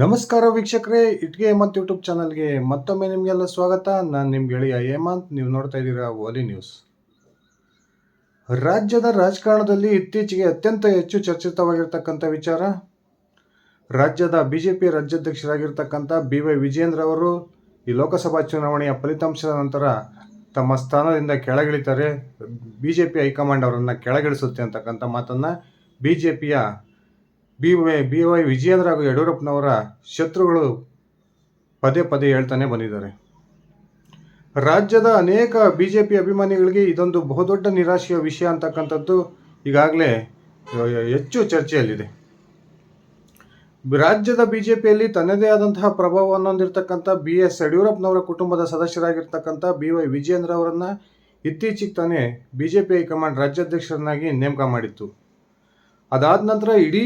ನಮಸ್ಕಾರ ವೀಕ್ಷಕರೇ, ಇಟ್ಗೆ ಹೇಮಂತ್ ಯೂಟ್ಯೂಬ್ ಚಾನಲ್ಗೆ ಮತ್ತೊಮ್ಮೆ ನಿಮಗೆಲ್ಲ ಸ್ವಾಗತ. ನಾನು ನಿಮ್ಮ ಗೆಳೆಯ ಹೇಮಂತ್, ನೀವು ನೋಡ್ತಾ ಇದ್ದೀರಾ ಓಲಿ ನ್ಯೂಸ್ ರಾಜ್ಯದ ರಾಜಕಾರಣದಲ್ಲಿ ಇತ್ತೀಚೆಗೆ ಅತ್ಯಂತ ಹೆಚ್ಚು ಚರ್ಚಿತವಾಗಿರ್ತಕ್ಕಂಥ ವಿಚಾರ, ರಾಜ್ಯದ ಬಿ ಜೆ ಪಿ ರಾಜ್ಯಾಧ್ಯಕ್ಷರಾಗಿರ್ತಕ್ಕಂಥ ಬಿ ವೈ ವಿಜೇಂದ್ರ ಅವರು ಈ ಲೋಕಸಭಾ ಚುನಾವಣೆಯ ಫಲಿತಾಂಶದ ನಂತರ ತಮ್ಮ ಸ್ಥಾನದಿಂದ ಕೆಳಗಿಳಿತಾರೆ. B J P high command ಅವರನ್ನು ಕೆಳಗಿಳಿಸುತ್ತೆ ಅಂತಕ್ಕಂಥ ಮಾತನ್ನು ಬಿ ಜೆ ಪಿಯ B Y B Y Vijayendra ಹಾಗೂ ಯಡಿಯೂರಪ್ಪನವರ ಶತ್ರುಗಳು ಪದೇ ಪದೇ ಹೇಳ್ತಾನೆ ಬಂದಿದ್ದಾರೆ. ರಾಜ್ಯದ ಅನೇಕ ಬಿ ಜೆ ಪಿ ಅಭಿಮಾನಿಗಳಿಗೆ ಇದೊಂದು ಬಹುದೊಡ್ಡ ನಿರಾಶೆಯ ವಿಷಯ ಅಂತಕ್ಕಂಥದ್ದು ಈಗಾಗಲೇ ಹೆಚ್ಚು ಚರ್ಚೆಯಲ್ಲಿದೆ. ರಾಜ್ಯದ ಬಿ ಜೆ ಪಿಯಲ್ಲಿ ತನ್ನದೇ ಆದಂತಹ ಪ್ರಭಾವವನ್ನು ಹೊಂದಿರತಕ್ಕಂಥ ಬಿ ಎಸ್ ಯಡಿಯೂರಪ್ಪನವರ ಕುಟುಂಬದ ಸದಸ್ಯರಾಗಿರ್ತಕ್ಕಂಥ ಬಿ ವೈ ವಿಜಯೇಂದ್ರ ಅವರನ್ನು ಇತ್ತೀಚೆಗೆ ತಾನೇ B J P high command ರಾಜ್ಯಾಧ್ಯಕ್ಷರನ್ನಾಗಿ ನೇಮಕ ಮಾಡಿತ್ತು. ಅದಾದ ನಂತರ ಇಡೀ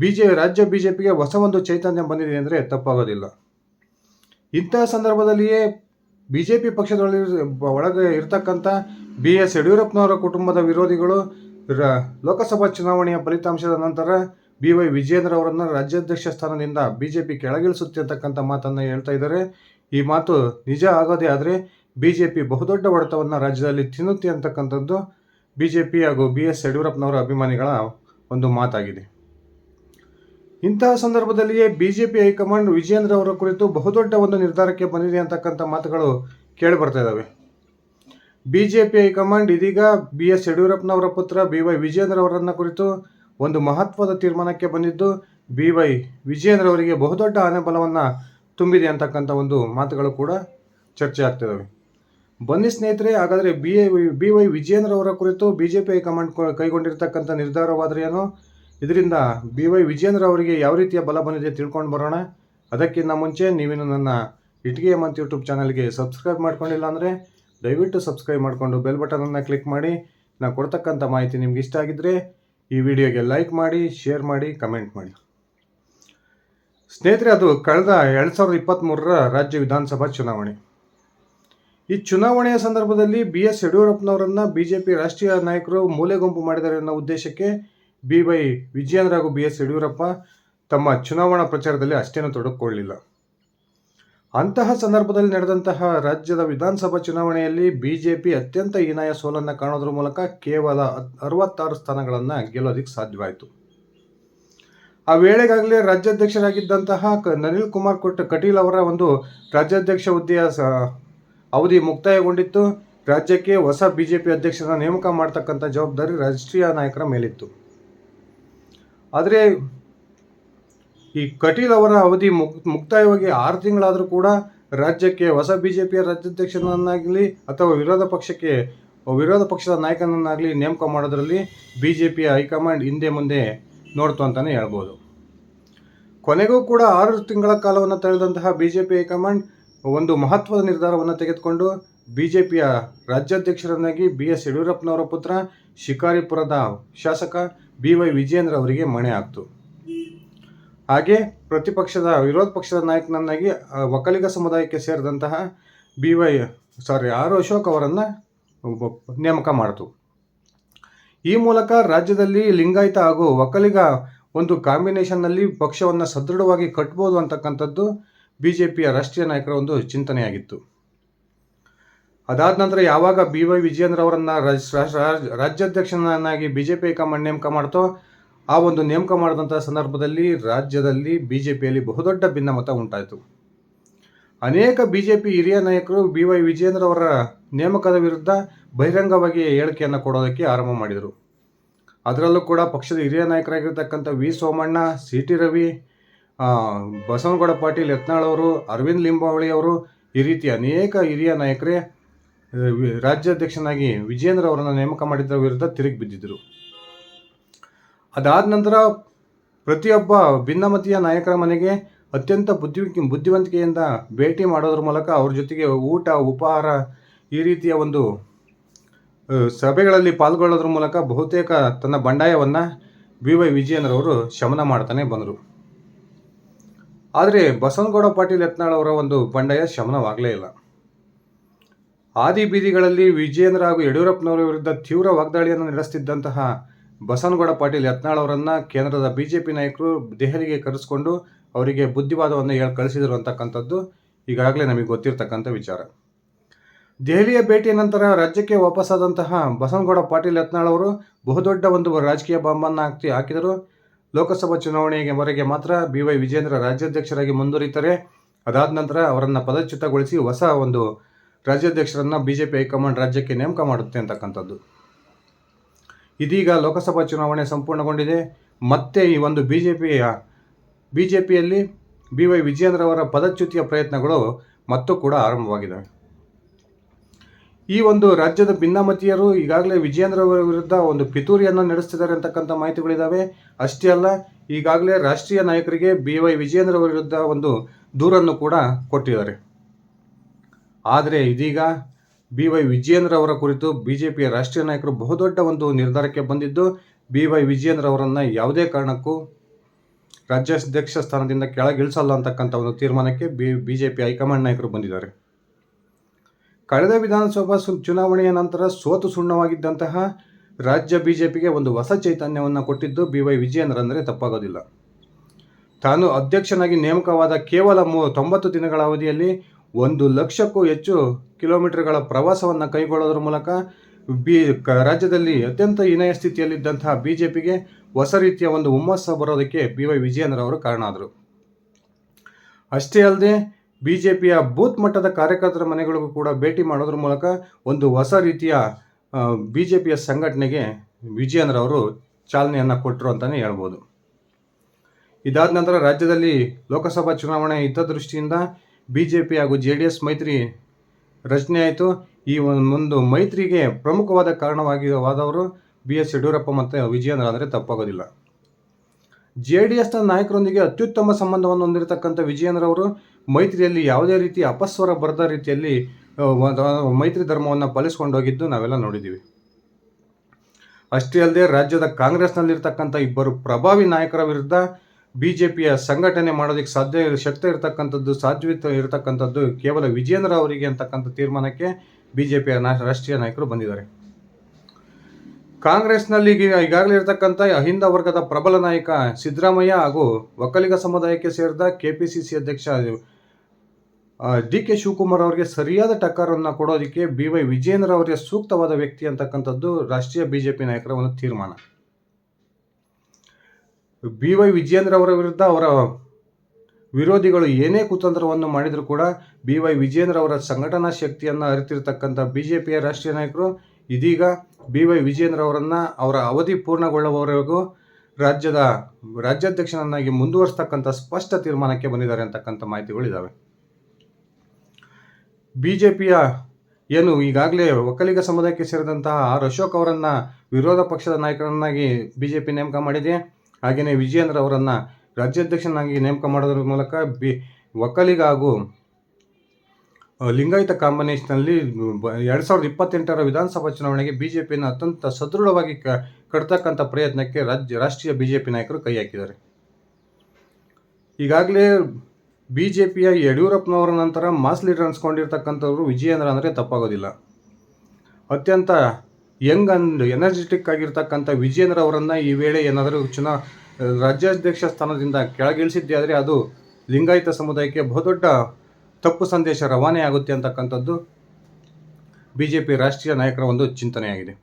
ಬಿ ಜೆ ರಾಜ್ಯ ಬಿ ಜೆ ಪಿಗೆ ಹೊಸ ಒಂದು ಚೈತನ್ಯ ಬಂದಿದೆ ಅಂದರೆ ತಪ್ಪಾಗೋದಿಲ್ಲ. ಇಂತಹ ಸಂದರ್ಭದಲ್ಲಿಯೇ ಬಿ ಜೆ ಪಿ ಪಕ್ಷದೊಳಗೆ ಒಳಗೆ ಇರತಕ್ಕಂಥ ಬಿ ಎಸ್ ಯಡಿಯೂರಪ್ಪನವರ ಕುಟುಂಬದ ವಿರೋಧಿಗಳು ರ ಲೋಕಸಭಾ ಚುನಾವಣೆಯ ಫಲಿತಾಂಶದ ನಂತರ ಬಿ ವೈ ವಿಜೇಂದ್ರ ಅವರನ್ನು ರಾಜ್ಯಾಧ್ಯಕ್ಷ ಸ್ಥಾನದಿಂದ ಬಿ ಜೆ ಪಿ ಕೆಳಗಿಳಿಸುತ್ತೆ ಅಂತಕ್ಕಂಥ ಮಾತನ್ನು ಹೇಳ್ತಾ ಇದ್ದಾರೆ. ಈ ಮಾತು ನಿಜ ಆಗೋದೇ ಆದರೆ ಬಿ ಜೆ ಪಿ ಬಹುದೊಡ್ಡ ಹೊಡೆತವನ್ನು ರಾಜ್ಯದಲ್ಲಿ ತಿನ್ನುತ್ತೆ ಅಂತಕ್ಕಂಥದ್ದು ಬಿ ಜೆ ಪಿ ಹಾಗೂ ಬಿ ಎಸ್ ಯಡಿಯೂರಪ್ಪನವರ ಅಭಿಮಾನಿಗಳ ಒಂದು ಮಾತಾಗಿದೆ. ಇಂತಹ ಸಂದರ್ಭದಲ್ಲಿಯೇ ಬಿಜೆಪಿ ಹೈಕಮಾಂಡ್ ವಿಜೇಂದ್ರ ಅವರ ಕುರಿತು ಬಹುದೊಡ್ಡ ಒಂದು ನಿರ್ಧಾರಕ್ಕೆ ಬಂದಿದೆ ಅಂತಕ್ಕಂಥ ಮಾತುಗಳು ಕೇಳಿ ಬರ್ತಾ ಇದ್ದಾವೆ. ಬಿಜೆಪಿ ಹೈಕಮಾಂಡ್ ಇದೀಗ ಬಿ ಎಸ್ ಯಡಿಯೂರಪ್ಪನವರ ಪುತ್ರ ಬಿ ವೈ ವಿಜೇಂದ್ರ ಅವರನ್ನ ಕುರಿತು ಒಂದು ಮಹತ್ವದ ತೀರ್ಮಾನಕ್ಕೆ ಬಂದಿದ್ದು, ಬಿ ವೈ ವಿಜೇಂದ್ರ ಅವರಿಗೆ ಬಹುದೊಡ್ಡ ಆನೆಬಲವನ್ನು ತುಂಬಿದೆ ಅಂತಕ್ಕಂಥ ಒಂದು ಮಾತುಗಳು ಕೂಡ ಚರ್ಚೆ ಆಗ್ತಿದ್ದಾವೆ ಬನ್ನಿ ಸ್ನೇಹಿತರೆ, ಹಾಗಾದರೆ B A, B Y Vijendra ಅವರ ಕುರಿತು B J P high command ಕೈಗೊಂಡಿರ್ತಕ್ಕಂಥ ನಿರ್ಧಾರವಾದರೆ ಏನು? ಇದರಿಂದ ಬಿ ವೈ ವಿಜೇಂದ್ರ ಅವರಿಗೆ ಯಾವ ರೀತಿಯ ಬಲ ಬಂದಿದೆ ತಿಳ್ಕೊಂಡು ಬರೋಣ. ಅದಕ್ಕಿಂತ ಮುಂಚೆ ನೀವೇನು ನನ್ನ ಇಟ್ಗೆ ಮಂತ್ ಯೂಟ್ಯೂಬ್ ಚಾನಲ್ಗೆ ಸಬ್ಸ್ಕ್ರೈಬ್ ಮಾಡ್ಕೊಂಡಿಲ್ಲ ಅಂದರೆ ದಯವಿಟ್ಟು ಸಬ್ಸ್ಕ್ರೈಬ್ ಮಾಡಿಕೊಂಡು ಬೆಲ್ ಬಟನನ್ನು ಕ್ಲಿಕ್ ಮಾಡಿ. ನಾನು ಕೊಡ್ತಕ್ಕಂಥ ಮಾಹಿತಿ ನಿಮ್ಗೆ ಇಷ್ಟ ಆಗಿದ್ದರೆ ಈ ವಿಡಿಯೋಗೆ ಲೈಕ್ ಮಾಡಿ, ಶೇರ್ ಮಾಡಿ, ಕಮೆಂಟ್ ಮಾಡಿ. ಸ್ನೇಹಿತರೆ, ಅದು ಕಳೆದ ಎರಡು ಸಾವಿರದ ಇಪ್ಪತ್ತ್ಮೂರರ ರಾಜ್ಯ ವಿಧಾನಸಭಾ ಚುನಾವಣೆ. ಈ ಚುನಾವಣೆಯ ಸಂದರ್ಭದಲ್ಲಿ ಬಿ ಎಸ್ ಯಡಿಯೂರಪ್ಪನವರನ್ನ ಬಿಜೆಪಿ ರಾಷ್ಟ್ರೀಯ ನಾಯಕರು ಮೂಲೆಗುಂಪು ಮಾಡಿದ್ದಾರೆ ಅನ್ನೋ ಉದ್ದೇಶಕ್ಕೆ ಬಿ ವೈ ವಿಜಯೇಂದ್ರ ಹಾಗೂ ಬಿ ಎಸ್ ಯಡಿಯೂರಪ್ಪ ತಮ್ಮ ಚುನಾವಣಾ ಪ್ರಚಾರದಲ್ಲಿ ಅಷ್ಟೇನೂ ತೊಡಕೊಳ್ಳಿಲ್ಲ ಅಂತಹ ಸಂದರ್ಭದಲ್ಲಿ ನಡೆದಂತಹ ರಾಜ್ಯದ ವಿಧಾನಸಭಾ ಚುನಾವಣೆಯಲ್ಲಿ ಬಿಜೆಪಿ ಅತ್ಯಂತ ಹೀನಾಯ ಸೋಲನ್ನು ಕಾಣೋದ್ರ ಮೂಲಕ ಕೇವಲ ಅರವತ್ತಾರು ಸ್ಥಾನಗಳನ್ನು ಗೆಲ್ಲೋದಕ್ಕೆ ಸಾಧ್ಯವಾಯಿತು. ಆ ವೇಳೆಗಾಗಲೇ ರಾಜ್ಯಾಧ್ಯಕ್ಷರಾಗಿದ್ದಂತಹ ನಳಿನ್ ಕುಮಾರ್ ಕೊಟ್ಟ ಕಟೀಲ್ ಅವರ ಒಂದು ರಾಜ್ಯಾಧ್ಯಕ್ಷ ಹುದ್ದೆಯ ಅವಧಿ ಮುಕ್ತಾಯಗೊಂಡಿತ್ತು. ರಾಜ್ಯಕ್ಕೆ ಹೊಸ ಬಿಜೆಪಿ ಅಧ್ಯಕ್ಷರ ನೇಮಕ ಮಾಡ್ತಕ್ಕಂಥ ಜವಾಬ್ದಾರಿ ರಾಷ್ಟ್ರೀಯ ನಾಯಕರ ಮೇಲಿತ್ತು. ಆದರೆ ಈ ಕಟೀಲ್ ಅವರ ಅವಧಿ ಮುಕ್, ಮುಕ್ತಾಯವಾಗಿ ಆರು ತಿಂಗಳಾದರೂ ಕೂಡ ರಾಜ್ಯಕ್ಕೆ ಹೊಸ ಬಿ ಜೆ ಪಿಯ ರಾಜ್ಯಾಧ್ಯಕ್ಷನನ್ನಾಗಲಿ ಅಥವಾ ವಿರೋಧ ಪಕ್ಷಕ್ಕೆ, ವಿರೋಧ ಪಕ್ಷದ ನಾಯಕನನ್ನಾಗಲಿ ನೇಮಕ ಮಾಡೋದರಲ್ಲಿ ಬಿ ಜೆ ಪಿಯ ಹೈಕಮಾಂಡ್ ಹಿಂದೆ ಮುಂದೆ ನೋಡ್ತು ಅಂತಲೇ ಹೇಳ್ಬೋದು. ಕೊನೆಗೂ ಕೂಡ ಆರು ತಿಂಗಳ ಕಾಲವನ್ನು ತಳೆದಂತಹ B J P high command ಒಂದು ಮಹತ್ವದ ನಿರ್ಧಾರವನ್ನು ತೆಗೆದುಕೊಂಡು ಬಿ ಜೆ ಪಿಯ ರಾಜ್ಯಾಧ್ಯಕ್ಷರನ್ನಾಗಿ ಬಿ ಎಸ್ ಯಡಿಯೂರಪ್ಪನವರ ಪುತ್ರ ಶಿಕಾರಿಪುರದ ಶಾಸಕ ಬಿ ವೈ ವಿಜೇಂದ್ರ ಅವರಿಗೆ ಮಣೆ ಆಗ್ತು ಹಾಗೆ ಪ್ರತಿಪಕ್ಷದ, ವಿರೋಧ ಪಕ್ಷದ ನಾಯಕನನ್ನಾಗಿ ಒಕ್ಕಲಿಗ ಸಮುದಾಯಕ್ಕೆ ಸೇರಿದಂತಹ B Y, sorry, R Ashok ಅವರನ್ನು ನೇಮಕ ಮಾಡಿತು. ಈ ಮೂಲಕ ರಾಜ್ಯದಲ್ಲಿ ಲಿಂಗಾಯತ ಹಾಗೂ ಒಕ್ಕಲಿಗ ಒಂದು ಕಾಂಬಿನೇಷನ್ನಲ್ಲಿ ಪಕ್ಷವನ್ನು ಸದೃಢವಾಗಿ ಕಟ್ಬೋದು ಅಂತಕ್ಕಂಥದ್ದು ಬಿ ಜೆ ಪಿಯ ರಾಷ್ಟ್ರೀಯ ನಾಯಕರ ಒಂದು ಚಿಂತನೆಯಾಗಿತ್ತು. ಅದಾದ ನಂತರ ಯಾವಾಗ ಬಿ ವೈ ವಿಜಯೇಂದ್ರ ಅವರನ್ನು ರಾಜ್ಯಾಧ್ಯಕ್ಷನನ್ನಾಗಿ ಬಿ ಜೆ ಪಿ ನೇಮಕ ಮಾಡ್ತೋ, ಆ ಒಂದು ನೇಮಕ ಮಾಡಿದಂಥ ಸಂದರ್ಭದಲ್ಲಿ ರಾಜ್ಯದಲ್ಲಿ ಬಿ ಜೆ ಪಿಯಲ್ಲಿ ಬಹುದೊಡ್ಡ ಭಿನ್ನಮತ ಉಂಟಾಯಿತು. ಅನೇಕ ಬಿ ಜೆ ಪಿ ಹಿರಿಯ ನಾಯಕರು ಬಿ ವೈ ವಿಜಯೇಂದ್ರ ಅವರ ನೇಮಕದ ವಿರುದ್ಧ ಬಹಿರಂಗವಾಗಿ ಹೇಳಿಕೆಯನ್ನು ಕೊಡೋದಕ್ಕೆ ಆರಂಭ ಮಾಡಿದರು. ಅದರಲ್ಲೂ ಕೂಡ ಪಕ್ಷದ ಹಿರಿಯ ನಾಯಕರಾಗಿರ್ತಕ್ಕಂಥ V Somanna, C T Ravi Basavanagouda Patil Yatnal ಅವರು, ಅರವಿಂದ್ ಲಿಂಬಾವಳಿ ಅವರು ಈ ರೀತಿ ಅನೇಕ ಹಿರಿಯ ನಾಯಕರೇ ರಾಜ್ಯಾಧ್ಯಕ್ಷನಾಗಿ ವಿಜೇಂದ್ರ ಅವರನ್ನು ನೇಮಕ ಮಾಡಿದ್ದರ ವಿರುದ್ಧ ತಿರುಗಿ ಬಿದ್ದಿದ್ದರು ಅದಾದ ನಂತರ ಪ್ರತಿಯೊಬ್ಬ ಭಿನ್ನಮತೀಯ ನಾಯಕರ ಮನೆಗೆ ಅತ್ಯಂತ ಬುದ್ಧಿ ಬುದ್ಧಿವಂತಿಕೆಯಿಂದ ಭೇಟಿ ಮಾಡೋದ್ರ ಮೂಲಕ ಅವ್ರ ಜೊತೆಗೆ ಊಟ, ಉಪಹಾರ ಈ ರೀತಿಯ ಒಂದು ಸಭೆಗಳಲ್ಲಿ ಪಾಲ್ಗೊಳ್ಳೋದ್ರ ಮೂಲಕ ಬಹುತೇಕ ತನ್ನ ಬಂಡಾಯವನ್ನು ಬಿ ವೈ ವಿಜಯೇಂದ್ರ ಅವರು ಶಮನ ಮಾಡ್ತಾನೆ ಬಂದರು. ಆದರೆ ಬಸವನಗೌಡ ಪಾಟೀಲ್ ಯತ್ನಾಳ್ ಅವರ ಒಂದು ಬಂಡಾಯ ಶಮನವಾಗಲೇ ಇಲ್ಲ. ಆದಿ ಬೀದಿಗಳಲ್ಲಿ ವಿಜಯೇಂದ್ರ ಹಾಗೂ ಯಡಿಯೂರಪ್ಪನವರ ವಿರುದ್ಧ ತೀವ್ರ ವಾಗ್ದಾಳಿಯನ್ನು ನಡೆಸುತ್ತಿದ್ದಂತಹ ಬಸನಗೌಡ ಪಾಟೀಲ್ ಯತ್ನಾಳ್ ಅವರನ್ನು ಕೇಂದ್ರದ ಬಿ ಜೆ ಪಿ ನಾಯಕರು ದೆಹಲಿಗೆ ಕರೆಸಿಕೊಂಡು ಅವರಿಗೆ ಬುದ್ಧಿವಾದವನ್ನು ಹೇಳಿ, ಕಳಿಸಿದರು ಅಂತಕ್ಕಂಥದ್ದು ಈಗಾಗಲೇ ನಮಗೆ ಗೊತ್ತಿರತಕ್ಕಂಥ ವಿಚಾರ. ದೆಹಲಿಯ ಭೇಟಿಯ ನಂತರ ರಾಜ್ಯಕ್ಕೆ ವಾಪಸ್ಸಾದಂತಹ ಬಸನಗೌಡ ಪಾಟೀಲ್ ಯತ್ನಾಳ್ ಅವರು ಬಹುದೊಡ್ಡ ಒಂದು ರಾಜಕೀಯ ಬಾಂಬನ್ನು ಹಾಕಿ ಹಾಕಿದರು. ಲೋಕಸಭಾ ಚುನಾವಣೆಗೆ ವರೆಗೆ ಮಾತ್ರ ಬಿ ವೈ ವಿಜೇಂದ್ರ ರಾಜ್ಯಾಧ್ಯಕ್ಷರಾಗಿ ಮುಂದುವರಿತಾರೆ. ಅದಾದ ನಂತರ ಅವರನ್ನು ಪದಚ್ಯುತಗೊಳಿಸಿ ಹೊಸ ಒಂದು ರಾಜ್ಯಾಧ್ಯಕ್ಷರನ್ನು B J P high command ರಾಜ್ಯಕ್ಕೆ ನೇಮಕ ಮಾಡುತ್ತೆ ಅಂತಕ್ಕಂಥದ್ದು. ಇದೀಗ ಲೋಕಸಭಾ ಚುನಾವಣೆ ಸಂಪೂರ್ಣಗೊಂಡಿದೆ. ಮತ್ತೆ ಈ ಒಂದು ಬಿ ಜೆ ಪಿಯ ಬಿ ಜೆ ಪಿಯಲ್ಲಿ ಬಿ ವೈ ವಿಜೇಂದ್ರ ಅವರ ಪದಚ್ಯುತಿಯ ಪ್ರಯತ್ನಗಳು ಮತ್ತೂ ಕೂಡ ಆರಂಭವಾಗಿದ್ದಾವೆ. ಈ ಒಂದು ರಾಜ್ಯದ ಭಿನ್ನಮತೀಯರು ಈಗಾಗಲೇ ವಿಜಯೇಂದ್ರ ಅವರ ವಿರುದ್ಧ ಒಂದು ಪಿತೂರಿಯನ್ನು ನಡೆಸ್ತಿದ್ದಾರೆ ಅಂತಕ್ಕಂಥ ಮಾಹಿತಿಗಳಿದ್ದಾವೆ ಅಷ್ಟೇ ಅಲ್ಲ, ಈಗಾಗಲೇ ರಾಷ್ಟ್ರೀಯ ನಾಯಕರಿಗೆ ಬಿ ವೈ ವಿಜೇಂದ್ರ ಅವರ ವಿರುದ್ಧ ಒಂದು ದೂರನ್ನು ಕೂಡ ಕೊಟ್ಟಿದ್ದಾರೆ. ಆದರೆ ಇದೀಗ ಬಿ ವೈ ವಿಜೇಂದ್ರ ಅವರ ಕುರಿತು ಬಿ ಜೆ ಪಿಯ ರಾಷ್ಟ್ರೀಯ ನಾಯಕರು ಬಹುದೊಡ್ಡ ಒಂದು ನಿರ್ಧಾರಕ್ಕೆ ಬಂದಿದ್ದು, ಬಿ ವೈ ವಿಜಯೇಂದ್ರ ಅವರನ್ನು ಯಾವುದೇ ಕಾರಣಕ್ಕೂ ರಾಜ್ಯಾಧ್ಯಕ್ಷ ಸ್ಥಾನದಿಂದ ಕೆಳಗಿಳಿಸಲ್ಲ ಅಂತಕ್ಕಂಥ ಒಂದು ತೀರ್ಮಾನಕ್ಕೆ B B J P high command ನಾಯಕರು ಬಂದಿದ್ದಾರೆ. ಕಳೆದ ವಿಧಾನಸಭಾ ಚುನಾವಣೆಯ ನಂತರ ಸೋತು ಸುಣ್ಣವಾಗಿದ್ದಂತಹ ರಾಜ್ಯ ಬಿಜೆಪಿಗೆ ಒಂದು ಹೊಸ ಚೈತನ್ಯವನ್ನು ಕೊಟ್ಟಿದ್ದು ಬಿ ವೈ ವಿಜಯೇಂದ್ರ ಅಂದರೆ ತಪ್ಪಾಗೋದಿಲ್ಲ. ತಾನು ಅಧ್ಯಕ್ಷನಾಗಿ ನೇಮಕವಾದ ಕೇವಲ ಮೂ, ತೊಂಬತ್ತು ದಿನಗಳ ಅವಧಿಯಲ್ಲಿ ಒಂದು ಲಕ್ಷಕ್ಕೂ ಹೆಚ್ಚು ಕಿಲೋಮೀಟರ್ಗಳ ಪ್ರವಾಸವನ್ನು ಕೈಗೊಳ್ಳೋದ್ರ ಮೂಲಕ ಬಿ, ಕ, ರಾಜ್ಯದಲ್ಲಿ ಅತ್ಯಂತ ಹೀನಾಯ ಸ್ಥಿತಿಯಲ್ಲಿದ್ದಂತಹ ಬಿ ಜೆ ಪಿಗೆ ಹೊಸ ರೀತಿಯ ಒಂದು ಹುಮ್ಮಸ್ಸ ಬರೋದಕ್ಕೆ ಬಿ ವೈ ವಿಜಯೇಂದ್ರ ಅವರು ಕಾರಣ ಆದರು. ಅಷ್ಟೇ ಅಲ್ಲದೆ ಬಿ ಜೆ ಪಿಯ ಬೂತ್ ಮಟ್ಟದ ಕಾರ್ಯಕರ್ತರ ಮನೆಗಳಿಗೂ ಕೂಡ ಭೇಟಿ ಮಾಡೋದ್ರ ಮೂಲಕ ಒಂದು ಹೊಸ ರೀತಿಯ ಬಿ ಜೆ ಪಿಯ ಸಂಘಟನೆಗೆ ವಿಜಯೇಂದ್ರ ಅವರು ಚಾಲನೆಯನ್ನು ಕೊಟ್ಟರು ಅಂತಲೇ ಹೇಳ್ಬೋದು. ಇದಾದ ನಂತರ ರಾಜ್ಯದಲ್ಲಿ ಲೋಕಸಭಾ ಚುನಾವಣೆ ಹಿತದೃಷ್ಟಿಯಿಂದ ಬಿ ಜೆ ಪಿ ಹಾಗೂ ಜೆ ಡಿ ಎಸ್ ಮೈತ್ರಿ ರಚನೆ ಈ ಒಂದು ಮೈತ್ರಿಗೆ ಪ್ರಮುಖವಾದ ಕಾರಣವಾಗಿವಾದವರು ಬಿ ಎಸ್ ಯಡಿಯೂರಪ್ಪ ಮತ್ತು ವಿಜಯೇಂದ್ರ ಅಂದರೆ ತಪ್ಪಾಗೋದಿಲ್ಲ. ಜೆ ಡಿ ಎಸ್ನ ನಾಯಕರೊಂದಿಗೆ ಅತ್ಯುತ್ತಮ ಸಂಬಂಧವನ್ನು ಹೊಂದಿರತಕ್ಕಂಥ ವಿಜಯೇಂದ್ರ ಅವರು ಮೈತ್ರಿಯಲ್ಲಿ ಯಾವುದೇ ರೀತಿ ಅಪಸ್ವರ ಬರದ ರೀತಿಯಲ್ಲಿ ಮೈತ್ರಿ ಧರ್ಮವನ್ನು ಪಾಲಿಸ್ಕೊಂಡೋಗಿದ್ದು ನಾವೆಲ್ಲ ನೋಡಿದ್ದೀವಿ. ಅಷ್ಟೇ ಅಲ್ಲದೆ ರಾಜ್ಯದ ಕಾಂಗ್ರೆಸ್ನಲ್ಲಿರ್ತಕ್ಕಂಥ ಇಬ್ಬರು ಪ್ರಭಾವಿ ನಾಯಕರ ವಿರುದ್ಧ ಬಿ ಜೆ ಪಿಯ ಸಂಘಟನೆ ಮಾಡೋದಕ್ಕೆ ಸಾಧ್ಯ ಶಕ್ತಿ ಇರತಕ್ಕಂಥದ್ದು, ಸಾಧ್ಯತೆ ಇರತಕ್ಕಂಥದ್ದು ಕೇವಲ ವಿಜೇಂದ್ರ ಅವರಿಗೆ ಅಂತಕ್ಕಂಥ ತೀರ್ಮಾನಕ್ಕೆ ಬಿ ಜೆ ಪಿಯ ರಾಷ್ಟ್ರೀಯ ನಾಯಕರು ಬಂದಿದ್ದಾರೆ. ಕಾಂಗ್ರೆಸ್ನಲ್ಲಿ ಈಗ, ಈಗಾಗಲೇ ಇರತಕ್ಕಂಥ ಅಹಿಂದ ವರ್ಗದ ಪ್ರಬಲ ನಾಯಕ ಸಿದ್ದರಾಮಯ್ಯ ಹಾಗೂ ಒಕ್ಕಲಿಗ ಸಮುದಾಯಕ್ಕೆ ಸೇರಿದ ಕೆಪಿಸಿಸಿ ಅಧ್ಯಕ್ಷ ಡಿ ಕೆ ಶಿವಕುಮಾರ್ ಅವರಿಗೆ ಸರಿಯಾದ ಟಕ್ಕರನ್ನು ಕೊಡೋದಕ್ಕೆ ಬಿ ವೈ ವಿಜೇಂದ್ರ ಅವರಿಗೆ ಸೂಕ್ತವಾದ ವ್ಯಕ್ತಿ ಅಂತಕ್ಕಂಥದ್ದು ರಾಷ್ಟ್ರೀಯ ಬಿಜೆಪಿ ನಾಯಕರ ಒಂದು ತೀರ್ಮಾನ. ಬಿ ವೈ ವಿಜೇಂದ್ರ ಅವರ ವಿರುದ್ಧ ಅವರ ವಿರೋಧಿಗಳು ಏನೇ ಕುತಂತ್ರವನ್ನು ಮಾಡಿದರೂ ಕೂಡ ಬಿ ವೈ ವಿಜೇಂದ್ರ ಅವರ ಸಂಘಟನಾ ಶಕ್ತಿಯನ್ನು ಅರಿತಿರ್ತಕ್ಕಂಥ ಬಿ ಜೆ ಪಿಯ ರಾಷ್ಟ್ರೀಯ ನಾಯಕರು, ಇದೀಗ ಬಿ ವೈ ವಿಜಯೇಂದ್ರ ಅವರನ್ನು ಅವರ ಅವಧಿ ಪೂರ್ಣಗೊಳ್ಳುವವರೆಗೂ ರಾಜ್ಯದ ರಾಜ್ಯಾಧ್ಯಕ್ಷನನ್ನಾಗಿ ಮುಂದುವರಿಸ್ತಕ್ಕಂಥ ಸ್ಪಷ್ಟ ತೀರ್ಮಾನಕ್ಕೆ ಬಂದಿದ್ದಾರೆ ಅಂತಕ್ಕಂಥ ಮಾಹಿತಿಗಳಿದ್ದಾವೆ ಬಿ ಜೆ ಪಿಯ ಏನು ಈಗಾಗಲೇ ಒಕ್ಕಲಿಗ ಸಮುದಾಯಕ್ಕೆ ಸೇರಿದಂತಹ ಆರ್ ಅಶೋಕ್ ಅವರನ್ನು ವಿರೋಧ ಪಕ್ಷದ ನಾಯಕರನ್ನಾಗಿ ಬಿ ಜೆ ಪಿ ನೇಮಕ ಮಾಡಿದೆ. ಹಾಗೆಯೇ ವಿಜಯೇಂದ್ರ ಅವರನ್ನು ರಾಜ್ಯಾಧ್ಯಕ್ಷನಾಗಿ ನೇಮಕ ಮಾಡೋದ್ರ ಮೂಲಕ ಬಿ ಒಕ್ಕಲಿಗ ಹಾಗೂ ಲಿಂಗಾಯಿತ ಕಾಂಬಿನೇಷನಲ್ಲಿ ಎರಡು ಸಾವಿರದ ಇಪ್ಪತ್ತೆಂಟರ ವಿಧಾನಸಭಾ ಚುನಾವಣೆಗೆ ಬಿ ಜೆ ಪಿಯನ್ನು ಅತ್ಯಂತ ಸದೃಢವಾಗಿ ಕ ಕಟ್ತಕ್ಕಂಥ ಪ್ರಯತ್ನಕ್ಕೆ ರಾಜ್ಯ, ರಾಷ್ಟ್ರೀಯ ಬಿ ಜೆ ಪಿ ನಾಯಕರು ಕೈ ಹಾಕಿದ್ದಾರೆ. ಈಗಾಗಲೇ ಬಿ ಜೆ ಪಿಯ ಯಡಿಯೂರಪ್ಪನವರ ನಂತರ ಮಾಸ್ ಲೀಡರ್ ಅನ್ಸ್ಕೊಂಡಿರ್ತಕ್ಕಂಥವ್ರು ವಿಜಯೇಂದ್ರ ಅಂದರೆ ತಪ್ಪಾಗೋದಿಲ್ಲ. ಅತ್ಯಂತ ಯಂಗ್ ಅಂಡ್ ಎನರ್ಜೆಟಿಕ್ ಆಗಿರ್ತಕ್ಕಂಥ ವಿಜಯೇಂದ್ರ ಅವರನ್ನು ಈ ವೇಳೆ ಏನಾದರೂ ಚುನಾ ರಾಜ್ಯಾಧ್ಯಕ್ಷ ಸ್ಥಾನದಿಂದ ಕೆಳಗಿಳಿಸಿದ್ದೆ ಆದರೆ ಅದು ಲಿಂಗಾಯತ ಸಮುದಾಯಕ್ಕೆ ಬಹುದೊಡ್ಡ ತಪ್ಪು ಸಂದೇಶ ರವಾನೆ ಆಗುತ್ತೆ ಅಂತಕ್ಕಂಥದ್ದು ಬಿ ಜೆ ಪಿ ರಾಷ್ಟ್ರೀಯ ನಾಯಕರ ಒಂದು ಚಿಂತನೆಯಾಗಿದೆ.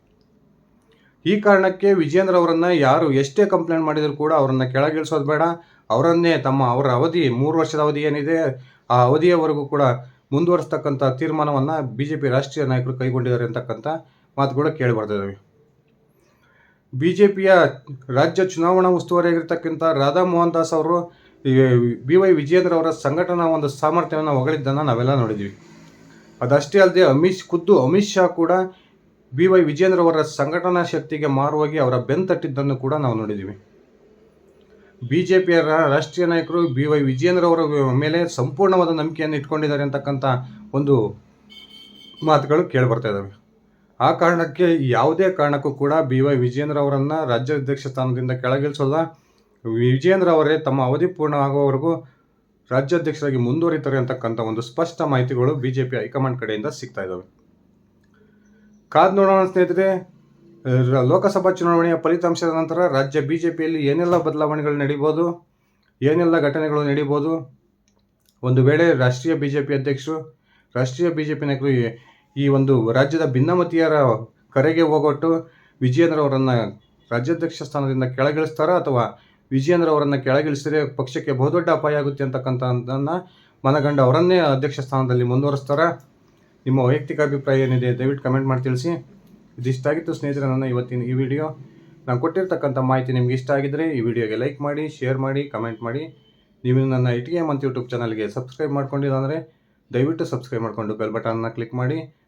ಈ ಕಾರಣಕ್ಕೆ ವಿಜೇಂದ್ರ ಅವರನ್ನು ಯಾರು ಎಷ್ಟೇ ಕಂಪ್ಲೇಂಟ್ ಮಾಡಿದರೂ ಕೂಡ ಅವರನ್ನು ಕೆಳಗಿಳಿಸೋದು ಬೇಡ. ಅವರನ್ನೇ ತಮ್ಮ, ಅವರ ಅವಧಿ, ಮೂರು ವರ್ಷದ ಅವಧಿ ಏನಿದೆ, ಆ ಅವಧಿಯವರೆಗೂ ಕೂಡ ಮುಂದುವರಿಸ್ತಕ್ಕಂಥ ತೀರ್ಮಾನವನ್ನು ಬಿ ಜೆ ಪಿ ರಾಷ್ಟ್ರೀಯ ನಾಯಕರು ಕೈಗೊಂಡಿದ್ದಾರೆ ಅಂತಕ್ಕಂಥ ಮಾತುಗಳು ಕೇಳಿ ಬರ್ತಿದ್ದಾವೆ ಬಿ ಜೆ ಪಿಯ ರಾಜ್ಯ ಚುನಾವಣಾ ಉಸ್ತುವಾರಿಯಾಗಿರ್ತಕ್ಕಂಥ ರಾಧಾ ಮೋಹನ್ ದಾಸ್ ಅವರು ಬಿ ವೈ ವಿಜಯೇಂದ್ರ ಅವರ ಸಂಘಟನಾ ಒಂದು ಸಾಮರ್ಥ್ಯವನ್ನು ಹೊಗಳಿದ್ದನ್ನು ನಾವೆಲ್ಲ ನೋಡಿದ್ವಿ. ಅದಷ್ಟೇ ಅಲ್ಲದೆ ಅಮಿತ್ ಖುದ್ದು ಅಮಿತ್ ಶಾ ಕೂಡ ಬಿ ವೈ ವಿಜೇಂದ್ರ ಅವರ ಸಂಘಟನಾ ಶಕ್ತಿಗೆ ಮಾರುವಾಗಿ ಅವರ ಬೆಂತಟ್ಟಿದ್ದನ್ನು ಕೂಡ ನಾವು ನೋಡಿದ್ದೀವಿ ಬಿ ಜೆ ಪಿಯ ರಾಷ್ಟ್ರೀಯ ನಾಯಕರು ಬಿ ವೈ ವಿಜೇಂದ್ರ ಅವರ ಮೇಲೆ ಸಂಪೂರ್ಣವಾದ ನಂಬಿಕೆಯನ್ನು ಇಟ್ಕೊಂಡಿದ್ದಾರೆ ಅಂತಕ್ಕಂಥ ಒಂದು ಮಾತುಗಳು ಕೇಳಿಬರ್ತಾ ಇದ್ದಾವೆ ಆ ಕಾರಣಕ್ಕೆ ಯಾವುದೇ ಕಾರಣಕ್ಕೂ ಕೂಡ ಬಿ ವೈ ವಿಜೇಂದ್ರ ಅವರನ್ನು ರಾಜ್ಯಾಧ್ಯಕ್ಷ ಸ್ಥಾನದಿಂದ ಕೆಳಗಿಳಿಸೋಲ್ಲ. ವಿಜೇಂದ್ರ ಅವರೇ ತಮ್ಮ ಅವಧಿ ಪೂರ್ಣ ಆಗುವವರೆಗೂ ರಾಜ್ಯಾಧ್ಯಕ್ಷರಾಗಿ ಮುಂದುವರಿತಾರೆ ಅಂತಕ್ಕಂಥ ಒಂದು ಸ್ಪಷ್ಟ ಮಾಹಿತಿಗಳು ಬಿ ಜೆ ಪಿ ಹೈಕಮಾಂಡ್ ಕಡೆಯಿಂದ ಸಿಗ್ತಾ ಇದ್ದಾವೆ ಕಾದ್ ನೋಡೋಣ ಸ್ನೇಹಿತರೆ ಲೋಕಸಭಾ ಚುನಾವಣೆಯ ಫಲಿತಾಂಶದ ನಂತರ ರಾಜ್ಯ ಬಿ ಜೆ ಪಿಯಲ್ಲಿ ಏನೆಲ್ಲ ಬದಲಾವಣೆಗಳು ನಡೀಬೋದು, ಏನೆಲ್ಲ ಘಟನೆಗಳು ನಡೀಬೋದು? ಒಂದು ವೇಳೆ ರಾಷ್ಟ್ರೀಯ ಬಿ ಜೆ ಪಿ ಅಧ್ಯಕ್ಷರು, ರಾಷ್ಟ್ರೀಯ ಬಿ ಜೆ ಪಿ ನಾಯಕರು ಈ ಒಂದು ರಾಜ್ಯದ ಭಿನ್ನಮತೀಯರ ಕರೆಗೆ ಹೋಗೊಟ್ಟು ವಿಜಯೇಂದ್ರ ಅವರನ್ನು ರಾಜ್ಯಾಧ್ಯಕ್ಷ ಸ್ಥಾನದಿಂದ ಕೆಳಗಿಳಿಸ್ತಾರಾ ಅಥವಾ ವಿಜಯೇಂದ್ರ ಅವರನ್ನು ಕೆಳಗಿಳಿಸಿದರೆ ಪಕ್ಷಕ್ಕೆ ಬಹುದೊಡ್ಡ ಅಪಾಯ ಆಗುತ್ತೆ ಅಂತಕ್ಕಂಥದ್ದನ್ನು ಮನಗಂಡ ಅವರನ್ನೇ ಅಧ್ಯಕ್ಷ ಸ್ಥಾನದಲ್ಲಿ ಮುಂದುವರಿಸ್ತಾರಾ? ನಿಮ್ಮ ವೈಯಕ್ತಿಕ ಅಭಿಪ್ರಾಯ ಏನಿದೆ ದಯವಿಟ್ಟು ಕಮೆಂಟ್ ಮಾಡಿ ತಿಳಿಸಿ. ಇದಿಷ್ಟಾಗಿತ್ತು ಸ್ನೇಹಿತರೆ ನನ್ನ ಇವತ್ತಿನ ಈ ವಿಡಿಯೋ. ನಾನು ಕೊಟ್ಟಿರ್ತಕ್ಕಂಥ ಮಾಹಿತಿ ನಿಮ್ಗೆ ಇಷ್ಟ ಆಗಿದ್ದರೆ ಈ ವಿಡಿಯೋಗೆ ಲೈಕ್ ಮಾಡಿ, ಶೇರ್ ಮಾಡಿ, ಕಮೆಂಟ್ ಮಾಡಿ. ನೀವು ನನ್ನ ಇಟಿಗೆ ಮಂತ್ ಯೂಟ್ಯೂಬ್ ಚಾನಲ್ಗೆ ಸಬ್ಸ್ಕ್ರೈಬ್ ಮಾಡ್ಕೊಂಡಿಲ್ಲ ಅಂದರೆ ದಯವಿಟ್ಟು ಸಬ್ಸ್ಕ್ರೈಬ್ ಮಾಡಿಕೊಂಡು ಬೆಲ್ ಬಟನ್ನ ಕ್ಲಿಕ್ ಮಾಡಿ.